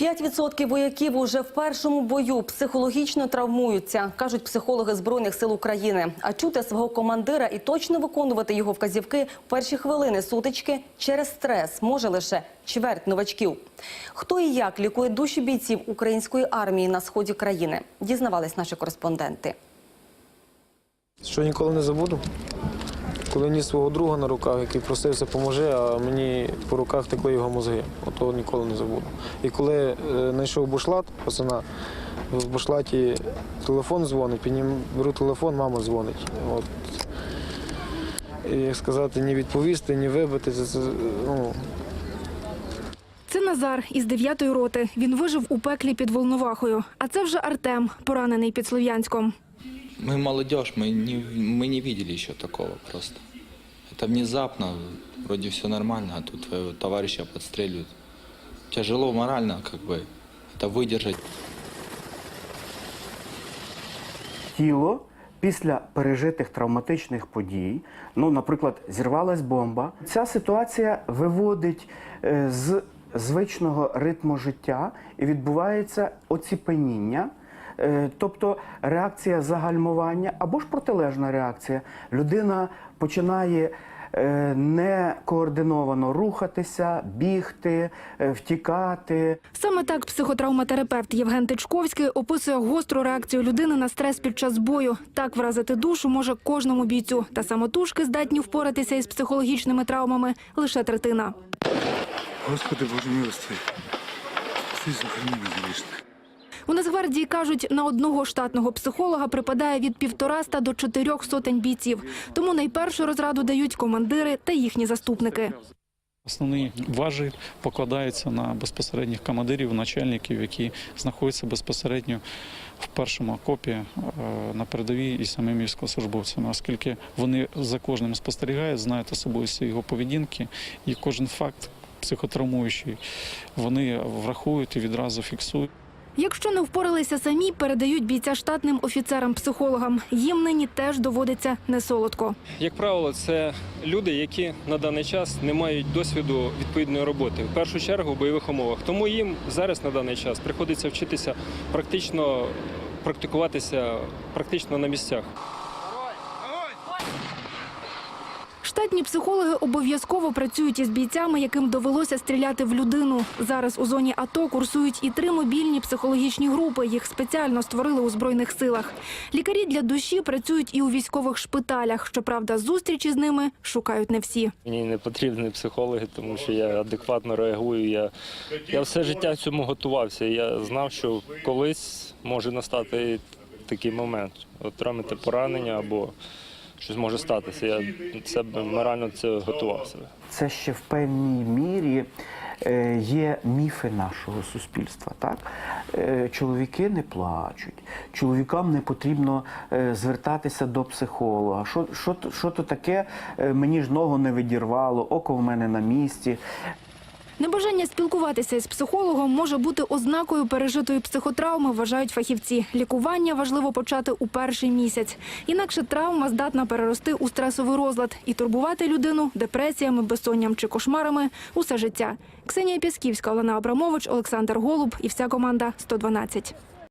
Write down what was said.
5% вояків уже в першому бою психологічно травмуються, кажуть психологи збройних сил України. А чути свого командира і точно виконувати його вказівки в перші хвилини сутички через стрес може лише чверть новачків. Хто і як лікує душі бійців української армії на сході країни, дізнавались наші кореспонденти. Що ніколи не забуду. Коли ніс свого друга на руках, який просився, поможи, а мені по руках текли його мозги. Ото ніколи не забуду. І коли е, знайшов бушлат, пацана, в бушлаті телефон дзвонить, піднім, беру телефон, мама дзвонить. От. І як сказати, ні відповісти, ні вибити. Це, ну, Це Назар із 9-ї роти. Він вижив у пеклі під Волновахою. А це вже Артем, поранений під Слов'янськом. Мы молодежь, мы не, мы не видели еще такого просто. Это внезапно, вроде все нормально, а тут твоего товарища подстреливают. Тяжело морально, как бы, это выдержать. тіло після пережитих травматичних подій, ну, наприклад, зірвалась бомба. Ця ситуація виводить е, з звичного ритму життя і відбувається оціпеніння. Е, Тобто реакція загальмування або ж протилежна реакція. Людина починає е, некоординовано рухатися, бігти, е, втікати. Саме так психотравматерапевт Євген Тичковський описує гостру реакцію людини на стрес під час бою. Так вразити душу може кожному бійцю. Та самотужки здатні впоратися із психологічними травмами лише третина. Господи Боже милостивий, ти сохрани нас грішних. У Нацгвардії кажуть, на одного штатного психолога припадає від півтораста до чотирьох сотень бійців. Тому найпершу розраду дають командири та їхні заступники. Основний важіль покладається на безпосередніх командирів, начальників, які знаходяться безпосередньо в першому окопі е, на передовій і самими військовослужбовцями, оскільки вони за кожним спостерігають, знають особливості його поведінки, і кожен факт психотравмуючий вони врахують і відразу фіксують. Якщо не впоралися самі, передають бійця штатним офіцерам-психологам. Їм нині теж доводиться несолодко. Як правило, це люди, які на даний час не мають досвіду відповідної роботи, в першу чергу в бойових умовах. Тому їм зараз на даний час приходиться вчитися практично практикуватися практично на місцях. Штатні психологи обов'язково працюють із бійцями, яким довелося стріляти в людину. Зараз у зоні АТО курсують і три мобільні психологічні групи. Їх спеціально створили у збройних силах. Лікарі для душі працюють і у військових шпиталях. Щоправда, зустрічі з ними шукають не всі. Мені не потрібні психологи, тому що я адекватно реагую. Я, я все життя цьому готувався. Я знав, що колись може настати такий момент, отримати поранення або щось може статися. Я це морально це готувався. це ще в певній мірі е, є міфи нашого суспільства. Так? Е, Чоловіки не плачуть, чоловікам не потрібно е, звертатися до психолога. Що, що, що то таке? Мені ж ногу не видірвало, око в мене на місці. Небажання спілкуватися із психологом може бути ознакою пережитої психотравми, вважають фахівці. Лікування важливо почати у перший місяць. Інакше травма здатна перерости у стресовий розлад і турбувати людину депресіями, безсонням чи кошмарами усе життя. Ксенія Пісківська, Олена Абрамович, Олександр Голуб і вся команда «112».